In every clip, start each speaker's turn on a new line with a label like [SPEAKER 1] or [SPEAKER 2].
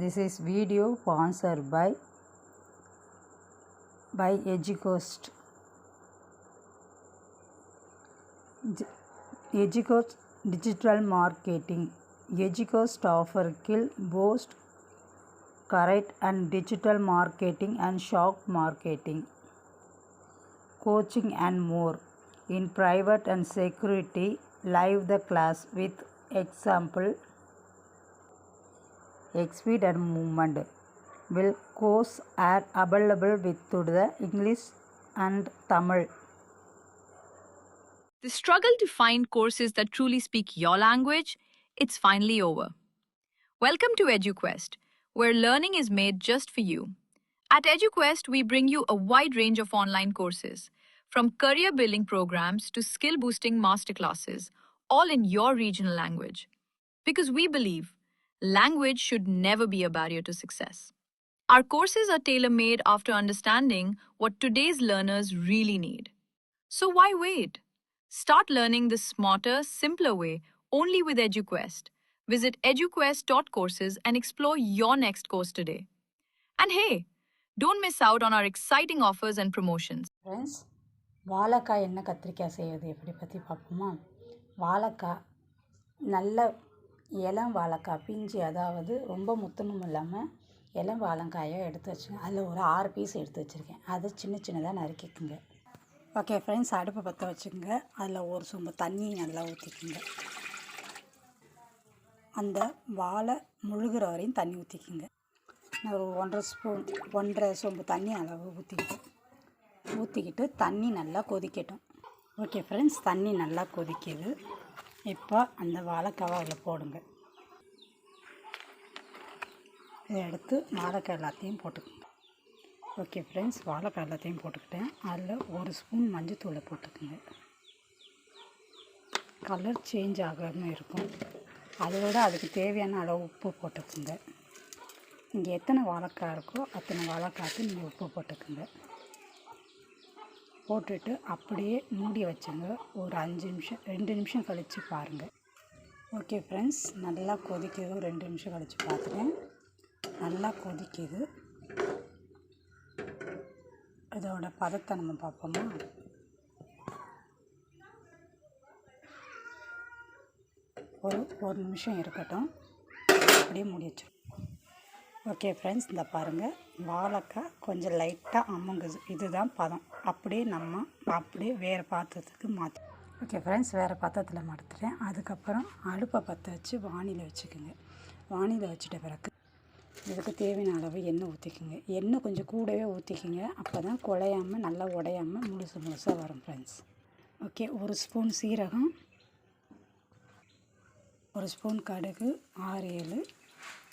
[SPEAKER 1] This is video sponsored by by Educost. Educost Digital Marketing. Educost offer kill boost, correct and digital marketing and shock marketing. Coaching and more. In private and security, live the class with example speed and movement will course are available with the english and tamil
[SPEAKER 2] The struggle to find courses that truly speak your language, it's finally over. Welcome to EduQuest, where learning is made just for you. At EduQuest, we bring you a wide range of online courses, from career building programs to skill boosting masterclasses, all in your regional language. Because we believe language should never be a barrier to success. Our courses are tailor made after understanding what today's learners really need. So why wait? Start learning the smarter, simpler way only with EduQuest. Visit eduquest.courses and explore your next course today. And hey, don't miss out on our exciting offers and promotions.
[SPEAKER 1] Friends வாழைக்காய் எண்ணெய் கத்திரிக்காய் செய்வது எப்படி பற்றி பார்ப்போமா வாழைக்காய் நல்ல இளம் வாழைக்காய் பிஞ்சு அதாவது ரொம்ப முத்தணும் இல்லாமல் இளம் வாழைக்காயை எடுத்து வச்சுங்க அதில் ஒரு ஆறு பீஸ் எடுத்து வச்சுருக்கேன். அதை சின்ன சின்னதாக நறுக்கிக்குங்க. ஓகே ஃப்ரெண்ட்ஸ் அடுப்பை பற்ற வச்சுக்கோங்க. அதில் ஒரு சொம்பு தண்ணி நல்லா ஊற்றிக்குங்க அந்த வாழை முழுகிற வரையும் தண்ணி ஊற்றிக்குங்க ஒரு ஒன்றரை ஸ்பூன் ஒன்றரை சொம்பு தண்ணி அளவு ஊற்றிக்கிட்டேன் ஊற்றிக்கிட்டு தண்ணி நல்லா கொதிக்கட்டும். ஓகே ஃப்ரெண்ட்ஸ் தண்ணி நல்லா கொதிக்குது. இப்போ அந்த வாழைக்காவை அதில் போடுங்க. இதை எடுத்து வாழைக்காய் எல்லாத்தையும் போட்டுக்கோங்க. ஓகே ஃப்ரெண்ட்ஸ் வாழைக்காய் எல்லாத்தையும் போட்டுக்கிட்டேன். அதில் ஒரு ஸ்பூன் மஞ்சத்தூளை போட்டுக்கோங்க. கலர் சேஞ்ச் ஆகாமல் இருக்கும். அதோட அதுக்கு தேவையான அளவு உப்பு போட்டுக்கோங்க. இங்கே எத்தனை வாழைக்காய் இருக்கோ அத்தனை வாழைக்காய்க்கு நீங்கள் உப்பு போட்டுக்கோங்க. போட்டுட்டு அப்படியே மூடி வச்சுங்க. ஒரு அஞ்சு நிமிஷம் ரெண்டு நிமிஷம் கழித்து பாருங்கள் ஓகே ஃப்ரெண்ட்ஸ் நல்லா கொதிக்குது. ஒரு ரெண்டு நிமிஷம் கழித்து பார்த்துட்டேன். நல்லா கொதிக்குது. இதோட பதத்தை நம்ம பார்ப்போமா? ஒரு ஒரு நிமிஷம் இருக்கட்டும். அப்படியே மூடி வச்சிடும் ஓகே ஃப்ரெண்ட்ஸ் இந்த பாருங்கள் வாழைக்காய் கொஞ்சம் லைட்டாக அமுங்குது. இதுதான் பதம். அப்படியே நம்ம அப்படியே வேறு பாத்திரத்துக்கு மாற்றி ஓகே ஃப்ரெண்ட்ஸ் வேறு பாத்திரத்தில் மாற்றுறேன் அதுக்கப்புறம் அடுப்பை பற்ற வச்சு வானிலை வச்சுக்கோங்க. வானிலை வச்சுட்ட பிறகு இதுக்கு தேவையான அளவு எண்ணெய் ஊற்றிக்கோங்க எண்ணெய் கொஞ்சம் கூடவே ஊற்றிக்கிங்க அப்போ தான் குழையாமல் நல்லா உடையாமல் முழுசு முழுசாக வரும் ஃப்ரெண்ட்ஸ் ஓகே ஒரு ஸ்பூன் சீரகம் ஒரு ஸ்பூன் கடுகு ஆறு ஏழு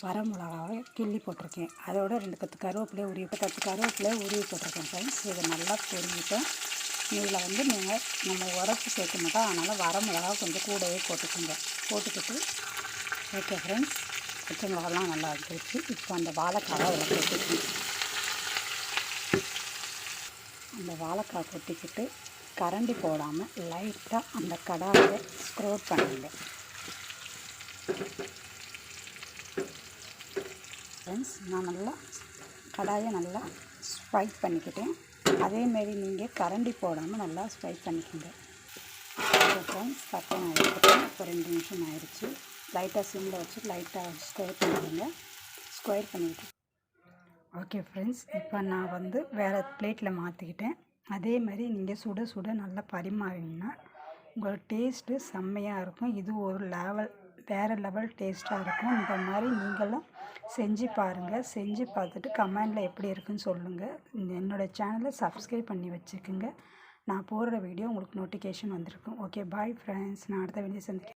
[SPEAKER 1] வரமிளகாவை கிள்ளி போட்டிருக்கேன். அதோட ரெண்டு கற்று கருவேப்பிலையை உருவி கற்று கருவேப்பிலையை உருவி போட்டிருக்கேன் ஃப்ரெண்ட்ஸ் இதை நல்லா பொரிஞ்சிட்டேன் இதில் வந்து நீங்கள் நம்ம உரப்பு சேர்க்க மாட்டோம். அதனால் வரமிளகா கொஞ்சம் கூடவே போட்டுக்கோங்க. போட்டுக்கிட்டு ஓகே ஃப்ரெண்ட்ஸ் பச்சை மிளகாலாம் நல்லா இருந்துச்சு இப்போ அந்த வாழைக்காவை அதில் கொட்டிக்கணும். அந்த வாழைக்காய் கொட்டிக்கிட்டு கரண்டி போடாமல் லைட்டாக அந்த கடாயை ஸ்க்ரோட் பண்ணுங்க. ஃப்ரெண்ட்ஸ் நான் நல்லா கடாயை நல்லா ஸ்வைப் பண்ணிக்கிட்டேன். அதேமாரி நீங்கள் கரண்டி போடாமல் நல்லா ஸ்வைப் பண்ணிக்கோங்க. இப்போ ஃப்ரெண்ட்ஸ் தட்டை நான் எடுத்துட்டேன் இப்போ ரெண்டு நிமிஷம் ஆயிடுச்சு. லைட்டாக சிம்மில் வச்சு லைட்டாக ஸ்கொயர் பண்ணிடுங்க ஸ்கொயர் பண்ணிக்கிட்டு ஓகே ஃப்ரெண்ட்ஸ் இப்போ நான் வந்து வேறு பிளேட்டில் மாற்றிக்கிட்டேன் அதே மாதிரி நீங்கள் சுட சுட நல்லா பரிமாறினீங்கன்னா உங்களோட டேஸ்ட்டு செம்மையாக இருக்கும். இது ஒரு லெவல் வேறு லெவல் டேஸ்ட்டாக இருக்கும். இந்த மாதிரி நீங்களும் செஞ்சு பாருங்கள் செஞ்சு பார்த்துட்டு கமெண்டில் எப்படி இருக்குன்னு சொல்லுங்கள் என்னோடய சேனலை சப்ஸ்கிரைப் பண்ணி வச்சுக்கோங்க. நான் போடுற வீடியோ உங்களுக்கு நோட்டிஃபிகேஷன் வந்திருக்கும். ஓகே பாய் ஃப்ரெண்ட்ஸ் நான் அடுத்த வீடியோ சந்திக்கிறேன்.